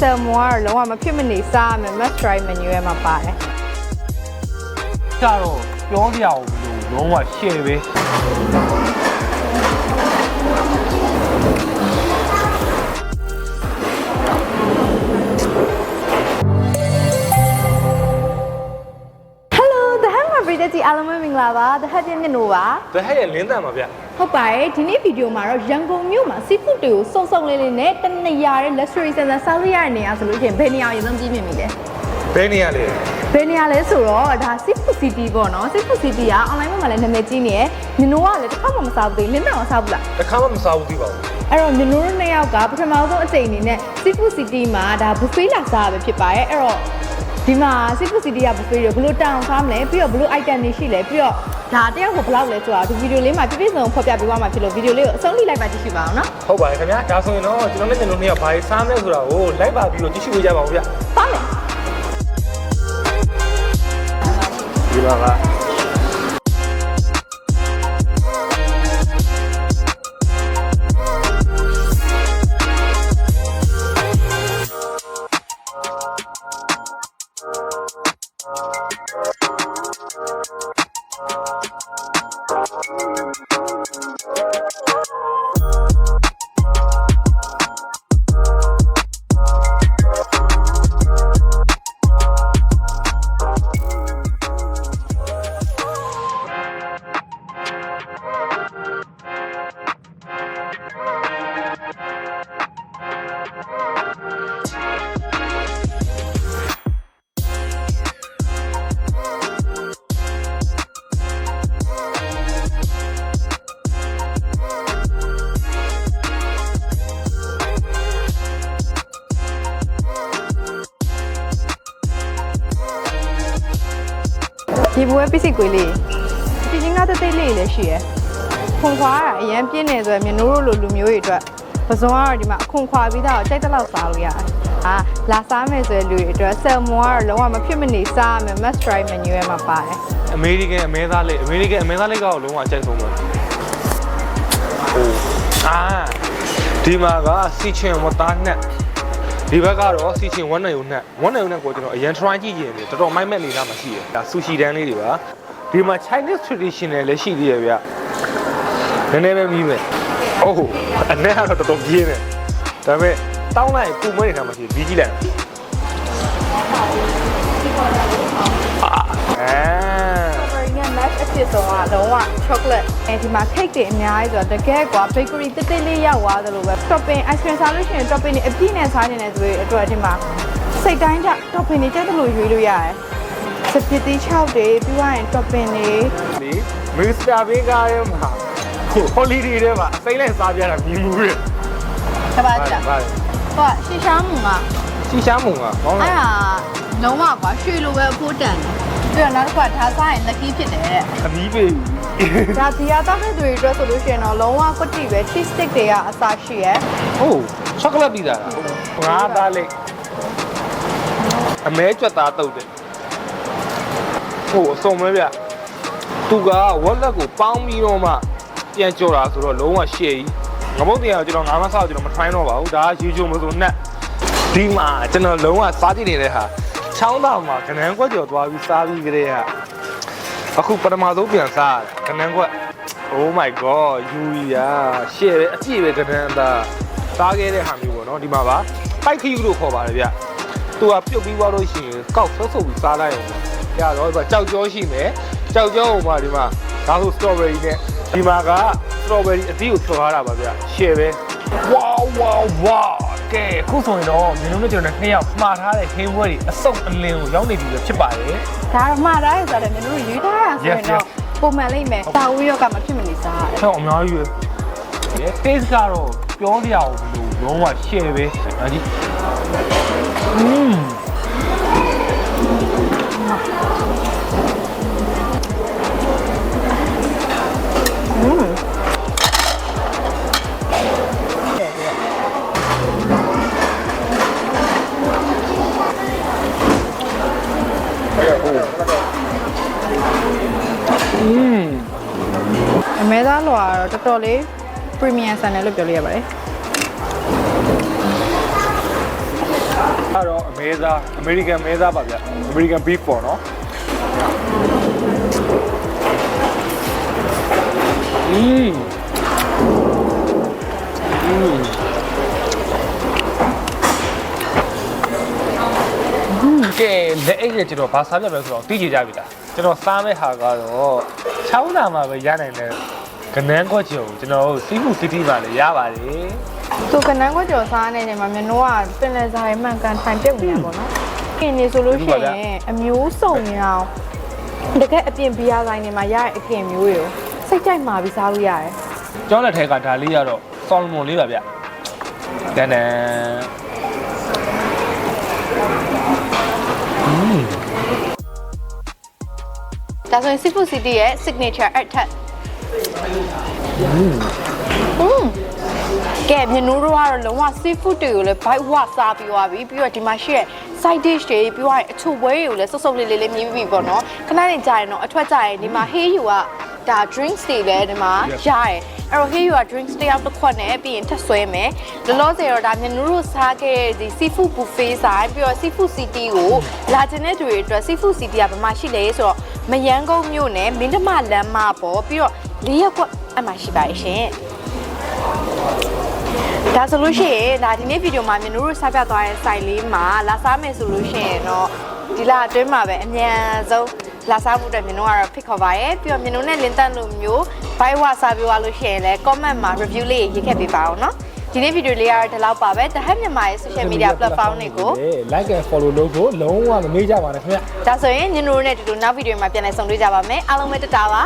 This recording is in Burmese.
ဆယ်မွားကတော့လုံးဝမဖြစ်မနေစားရမယ် must try menu ရဲ့မှာပါတယ်ကြတော့ပြောစရာဘူးလို့လုံးဝရှယ်ပဲဟယ်လို the hand မှာပြည်သက်ကြီးအားလုံးပဲမင်္ဂလာပါ the hand ရဲ့မျက်နှာပါဒါဟဲ့ရဲ့လင်းတန်ပါဗျ ဟုတ်ပါတယ်ဒီနေ့ဗီဒီယိုမှာတော့ရန်ကုန်မြို့မှာ seafood တွေကိုစုံစုံလေးလေးနဲ့တနေရာတဲ့ luxury ဆန်ဆန်စားလို့ရတဲ့နေရာဆိုလို့ရှိရင်ဘယ်နေရာကိုအရင်ဆုံးကြည့်မြင်မိလဲဘယ်နေရလဲဘယ်နေရာလဲဆိုတော့ဒါ seafood city ပေါ့နော် seafood city က online မှာလည်းနာမည်ကြီးနေရယ်မြနိုးကလည်းတစ်ခါမှမစားဘူးသေးလင်းတန်အောင်စားဘူးလားတစ်ခါမှမစားဘူးသိပါဘူးအဲ့တော့မြနိုးတို့နှစ်ယောက်ကပထမဆုံးအကြိမ်အနေနဲ့ seafood city မှာဒါ buffet လာစားရပဲဖြစ်ပါတယ်အဲ့တော့ဒီမှာ seafood city က buffet တွေဘယ်လိုတောင်းစားမလဲပြီးတော့ဘယ်လို item တွေရှိလဲပြီးတော့ ဒါတယောက်ကိုဘယ်လောက်လဲဆိုတာဒီဗီဒီယိုလေးမှာပြည့်ပြည့်စုံစုံဖော်ပြပေးသွားမှာဖြစ်လို့ဗီဒီယိုလေးကိုအဆုံးထိလိုက်ပါကြည့်ရှုပါအောင်နော်ဟုတ်ပါတယ်ခင်ဗျာဒါဆိုရင်တော့ကျွန်တော်နဲ့ကျွန်တော်နှစ်ယောက်ဘာကြီးစားမလဲဆိုတာကိုလိုက်ပါပြီးတော့ကြည့်ရှုပေးကြပါဦးဗျပါမယ်ဒီမှာက ဒီဘွဲပစ္စည်းကွေးလေးဒီချင်းကတသိလေးလည်းရှိရယ်ခွန်ခွားကအရန်ပြင်းနေဆိုရင်မြနိုးတို့လိုလူမျိုးတွေအတွက်ပစုံကတော့ဒီမှာအခွန်ခွာပြီးတော့ကြိုက်တဲ့လောက်စားလို့ရတယ်အာလာစားမယ်ဆိုရင်လူတွေအတွက်ဆယ်မွားကတော့လုံးဝမဖြစ်မနေစားရမယ် must try menu ရဲ့မှာပါတယ်အမေရိကန်အမဲသားလေးအမေရိကန်အမဲသားလေးကတော့လုံးဝအကြိုက်ဆုံးပဲဟိုအာဒီမှာကစီချင်ဝတ်သားနဲ့ ဒီဘက်ကတော့စီချင်ဝမ်းနေုံနဲ့ဝမ်းနေုံနဲ့ကိုကျွန်တော်အရင် try ကြည့်ကြည့်နေတော်တော်မိုက်မက်နေတာမှရှိတယ်ဒါဆူရှီတန်းလေးတွေပါဒီမှာ Chinese traditional လည်းရှိသေးတယ်ဗျနည်းနည်းပဲမြည်မယ်အိုးအနေကတော့တော်တော်ပြင်းတယ်ဒါပေမဲ့တောင်းလိုက်ပူမွေးနေတာမှရှိတယ်ပြီးကြည့်လိုက်အာအဲ Strawberry နဲ့ match အဖြစ်ဆုံးကတော့ chocolate အဲဒီမှာ cake တွေအများကြီးဆိုတော့တကယ်ကွာ bakery တိတိလေးရောက်သွားသလိုပဲ topping ice cream စားလို့ရှိရင် topping တွေအပြည့်နဲ့စားနေတဲ့သူတွေအတွက်ဒီမှာစိတ်တိုင်းကျ topping တွေတက်တယ်လို့ရွေးလို့ရတယ်စပစ်တီ6တွေပြီးသွားရင် topping တွေလေမစ္စတာဘေးကားရဲ့မှာဟိုလီဒေးထဲမှာအစိမ့်လိုက်စားပြတာမြင်မှုရဲ့တပါးကြပါဟိုရှီရှားမုံကစီရှားမုံကကောင်းအဲ့လားဒါလုံးဝကွာရွှေလိုပဲအဖိုးတန်တယ် ပြီးတော့နောက်တစ်ခါဒါစားရင် lucky ဖြစ်တယ်တဲ့အမီးပေဒါဒီဟာတောက်တဲ့သူတွေအတွက်ဆိုလို့ရှိရင်တော့လုံးဝကွတိပဲ cheese stick တွေကအစားရှိရယ်ဟုတ်ချောကလက်ပြီးသားလားငါးသားလေးအမဲကြွက်သားတုတ်တယ်ဟိုအစုံမဲဗျသူကဝက်လက်ကိုပေါင်းပြီးတော့မှပြန်ကြော်တာဆိုတော့လုံးဝရှေ့ကြီးငမုတ်တရားကိုကျွန်တော်ငါးမဆောက်ကျွန်တော်မထိုင်းတော့ပါဘူးဒါကရေချိုမဆိုနဲ့ဒီမှာကျွန်တော်လုံးဝစားကြည့်နေတဲ့ဟာ ချောင်းသားမှာကနန်းကွက်ကြော်သွားပြီးစားပြီးကြတဲ့ဟာအခုပထမဆုံးပြန်စားရတယ်ကနန်းကွက် Oh my god ယူရီယာရှေ့ပဲအပြည့်ပဲကနန်းသားစားခဲ့တဲ့ဟာမျိုးပေါ့နော်ဒီမှာပါပိုက်ခယူလို့ခေါ်ပါတယ်ဗျသူကပြုတ်ပြီးသွားလို့ရှိရင်ကောက်ဆုပ်ဆုပ်ပြီးစားလိုက်အောင်ရတော့ဒီမှာကြောက်ကြောရှိမယ်ကြောက်ကြောဟိုမှာဒီမှာဒါဆို strawberry နဲ့ဒီမှာက strawberry အသီးကိုဖြော်ထားတာပါဗျရှေ့ပဲ wow wow wow ကဲအခုဆိုရင်တော့မင်းတို့နဲ့ကျွန်တော်နှစ်ယောက်မှားထားတဲ့ဟင်းပွဲတွေအစုံအလင်းကိုရောက်နေပြီပဲဖြစ်ပါတယ်ဒါတော့မှားတာရဆိုတယ်မျိုးတို့ရွေးထားတာဆိုရင် Yes, တော့ပုံမှန်လိမ့်မယ်တာဝီရောကမဖြစ်မနေစားရတယ်ချောင်းအများကြီးပဲ taste ကတော့ပြောစရာဘူးလို့လုံးဝ share ပဲဒါကြီးอืม တော့တော်တော်လေး premium ဆန်တယ်လို့ပြောလို့ရပါတယ် တော့အမေသားအမေရိကန်မဲသားပါဗျအမေရိကန် beef ပေါ့နော်อืมอืมကဲလက်အိတ်နဲ့ကျွန်တော်ဘာစားပြမလဲဆိုတော့သိကြကြပြီလားကျွန်တော်စားမဲ့ဟာကတော့ချောင်းလာမှာပဲရနိုင်တဲ့ ကနန်းခွက်ချုံကျွန်တော်တို့စီးဖူစီတီမှာလည်းရပါတယ်သူကနန်းကွက်ကျော်စားနေနေမှာမြန်တော့ကပင်လယ်စာရေးမှန်ကန်ထိုင်ပြုတ်နေရပါတော့။ခင်နေဆိုလို့ရှိရင်အမျိုးစုံနေအောင်တကယ်အပြင်ဘီယာဆိုင်တွေမှာရတဲ့အခင်မျိုးတွေကိုစိတ်ကြိုက်မှာပြီးစားလို့ရတယ်ကျောင်းလက်ထဲကဒါလေးကတော့ဆော်လမွန်လေးပါဗျတန်တန်อืม။ဒါဆိုရင် Seafood City ရဲ့ signature အ ထက်อืมကဲမြနူးတို့ကတော့လုံးဝ seafood တွေကိုလည်း bite ဝစားပြီးသွားပြီပြီးတော့ဒီမှာရှိတဲ့ side dish တွေပြီးတော့အချို့ဘွဲတွေကိုလည်းစုပ်စုပ်လေးလေးလေးမြည်ပြီးပေါ့နော်ခဏနေကြာရင်တော့အထွက်ကြာရင်ဒီမှာ hey you ကဒါ drinks တွေလည်းဒီမှာရတယ်အဲ့တော့ hey you က drinks တစ်ယောက်တစ်ခွက်နဲ့ပြီးရင်ထပ်ဆွဲမယ်လောလောဆယ်တော့ဒါမြနူးတို့စားခဲ့တဲ့ဒီ seafood buffet ဆိုင်ပြီးတော့ seafood city ကိုလာကျင်တဲ့သူတွေအတွက် seafood city ကဘယ်မှာရှိလဲဆိုတော့မယန်းကုန်းမြို့နယ်မင်းဓမ္မလမ်းမပေါ်ပြီးတော့ လေးရက်ကွက်အမှရှိပါရဲ့ရှင်ဒါဆိုလို့ရှိရင်ဒါဒီနေ့ဗီဒီယိုမှာမြန်တို့ဆက်ပြသွားတဲ့ site လေးမှာလာစားမယ်ဆိုလို့ရှိရင်တော့ဒီလအတွင်းမှာပဲအမြန်ဆုံးလာစားဖို့အတွက်မြန်တို့ကတော့ဖိတ်ခေါ်ပါရဲ့ပြီးတော့မြန်တို့နဲ့လင်းတက်လို့မျိုး buy ဝစားပြသွားလို့ရှိရင်လည်း comment မှာ review လေးရေးခဲ့ပေးပါအောင်နော်ဒီနေ့ဗီဒီယိုလေးကတော့ဒီလောက်ပါပဲတဟက်မြန်မာရဲ့ social media platform တွေကို like and follow လုပ်ဖို့လုံးဝမမေ့ကြပါနဲ့ခင်ဗျဒါဆိုရင်ညင်တို့နဲ့ဒီလိုနောက်ဗီဒီယိုမှာပြန်လည်ဆုံတွေ့ကြပါမယ်အားလုံးပဲတတားပါ